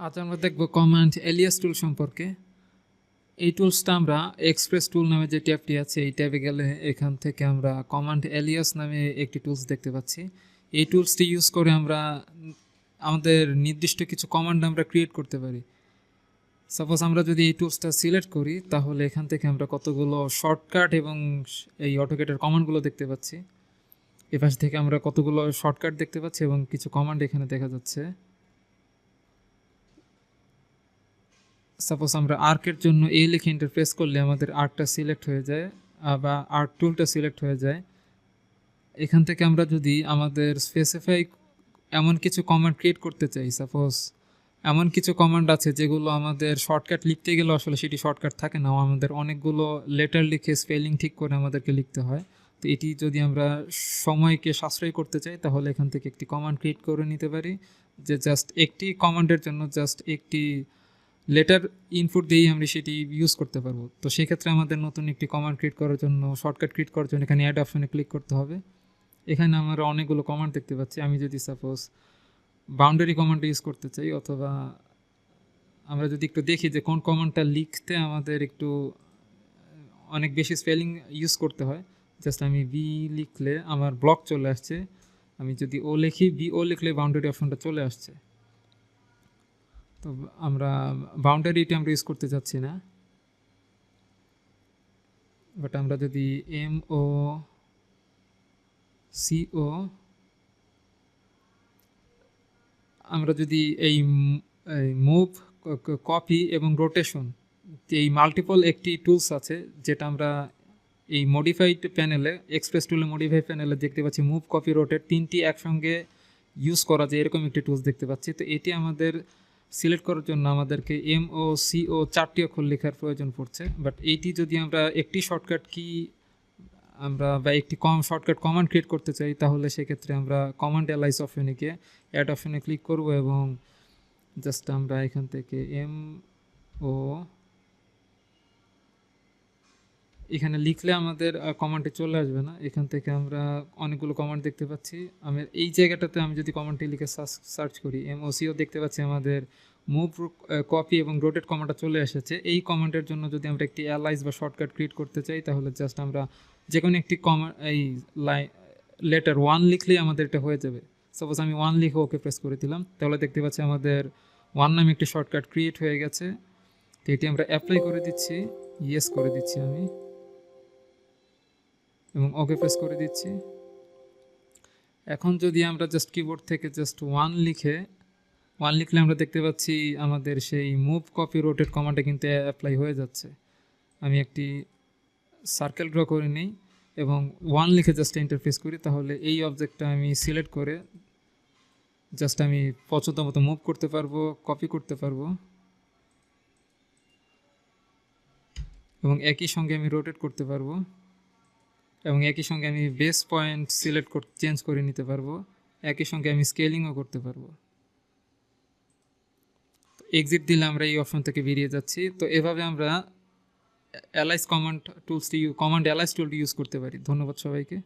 আজ আমরা দেখব কমান্ড এলিয়াস টুল সম্পর্কে। এই টুলসটা আমরা এক্সপ্রেস টুল নামে যে ট্যাবটি আছে, এই ট্যাবে গেলে এখান থেকে আমরা কমান্ড এলিয়াস নামে একটি টুলস দেখতে পাচ্ছি। এই টুলসটি ইউজ করে আমরা আমাদের নির্দিষ্ট কিছু কমান্ড আমরা ক্রিয়েট করতে পারি। সাপোজ আমরা যদি এই টুলসটা সিলেক্ট করি, তাহলে এখান থেকে আমরা কতগুলো শর্টকাট এবং এই অটোকেটের কমান্ডগুলো দেখতে পাচ্ছি। এপাশ থেকে আমরা কতগুলো শর্টকাট দেখতে পাচ্ছি এবং কিছু কমান্ড এখানে দেখা যাচ্ছে। সাপোজ আমরা আর্কের জন্য এই লিখে ইন্টারপ্রেস করলে আমাদের আর্কটা সিলেক্ট হয়ে যায় বা আর্ক টুলটা সিলেক্ট হয়ে যায়। এখান থেকে আমরা যদি আমাদের স্পেসিফাই এমন কিছু কমান্ড ক্রিয়েট করতে চাই সাপোজ এমন কিছু কমান্ড আছে যেগুলো আমাদের শর্টকাট লিখতে গেলে আসলে সেটি শর্টকাট থাকে না আমাদের অনেকগুলো লেটার লিখে স্পেলিং ঠিক করে আমাদেরকে লিখতে হয়। তো এটি যদি আমরা সময়কে সাশ্রয় করতে চাই, তাহলে এখান থেকে একটি কমান্ড ক্রিয়েট করে নিতে পারি। যে জাস্ট একটি কমান্ডের জন্য জাস্ট একটি লেটার ইনপুট দিয়েই আমরা সেটি ইউজ করতে পারব। তো সেক্ষেত্রে আমাদের নতুন একটি কমান্ড ক্রিয়েট করার জন্য শর্টকাট ক্রিয়েট করার জন্য এখানে অ্যাড অপশনে ক্লিক করতে হবে। এখানে আমরা অনেকগুলো কমান্ড দেখতে পাচ্ছি। আমি যদি সাপোজ বাউন্ডারি কমান্ড ইউজ করতে চাই, অথবা আমরা যদি একটু দেখি যে কোন কমান্ডটা লিখতে আমাদের একটু অনেক বেশি স্পেলিং ইউজ করতে হয়। জাস্ট আমি বি লিখলে আমার ব্লক চলে আসছে। আমি যদি ও লিখি বি ও লিখলে বাউন্ডারি অপশনটা চলে আসছে। তো আমরা বাউন্ডারিটি আমরা ইউজ করতে চাচ্ছি না। বাট আমরা যদি এম ও সিও আমরা যদি এই মুভ কপি এবং রোটেশন এই মাল্টিপল একটি টুলস আছে যেটা আমরা এই মডিফাইড প্যানেলে এক্সপ্রেস টুলে মডিফাই প্যানেলে দেখতে পাচ্ছি মুভ কপি রোটেট তিনটি একসঙ্গে ইউজ করা যায় এরকম একটি টুলস দেখতে পাচ্ছি। তো এটি আমাদের সিলেক্ট করার জন্য আমাদেরকে এম ও সি ও চারটি অক্ষর লেখার প্রয়োজন পড়ছে। বাট এইটি যদি আমরা একটি শর্টকাট কি আমরা বা একটি কম শর্টকাট কমান্ড ক্রিয়েট করতে চাই, তাহলে সেক্ষেত্রে আমরা কমান্ড অ্যালাইস অপশনে গিয়ে অ্যাড অপশনে ক্লিক করব এবং জাস্ট আমরা এখান থেকে এম ও এখানে লিখলে আমাদের কমান্ডে চলে আসবে না। এখান থেকে আমরা অনেকগুলো কমান্ড দেখতে পাচ্ছি। আমি এই জায়গাটাতে আমি যদি কমান্ডটি লিখে সার্চ করি এম ও সিও দেখতে পাচ্ছি আমাদের মুভ কপি এবং রোটেট কমান্ডটা চলে এসেছে। এই কমান্ডের জন্য যদি আমরা একটি অ্যালাইস বা শর্টকাট ক্রিয়েট করতে চাই, তাহলে জাস্ট আমরা যে কোনো একটি কমা এই লাই লেটার ওয়ান লিখলেই আমাদের এটা হয়ে যাবে। সাপোজ আমি ওয়ান লিখে ওকে প্রেস করে দিলাম, তাহলে দেখতে পাচ্ছি আমাদের ওয়ান নামে একটি শর্টকাট ক্রিয়েট হয়ে গেছে। তো এটি আমরা অ্যাপ্লাই করে দিচ্ছি। ইয়েস করে দিচ্ছি আমি। এবং ওকে প্রেস করে দিচ্ছি। এখন যদি আমরা জাস্ট কিবোর্ড থেকে জাস্ট ওয়ান লিখে ওয়ান লিখলে আমরা দেখতে পাচ্ছি আমাদের সেই মুভ কপি রোটেট কমান্ডে কিন্তু অ্যাপ্লাই হয়ে যাচ্ছে। আমি একটি সার্কেল ড্র করে নিই এবং ওয়ান লিখে জাস্ট ইন্টারফেস করি, তাহলে এই অবজেক্টটা আমি সিলেক্ট করে জাস্ট আমি পছন্দ মতো মুভ করতে পারব কপি করতে পারব। এবং একই সঙ্গে আমি রোটেট করতে পারব। এবং একই সঙ্গে আমি বেস পয়েন্ট সিলেক্ট করতে চেঞ্জ করে নিতে পারব। একই সঙ্গে আমি স্কেলিংও করতে পারব। এক্সিট দিলে আমরা এই অপশন থেকে বেরিয়ে যাচ্ছি। তো এভাবে আমরা অ্যালাইস কমান্ড টুলসটি কমান্ড অ্যালাইস টুলটি ইউজ করতে পারি। ধন্যবাদ সবাইকে।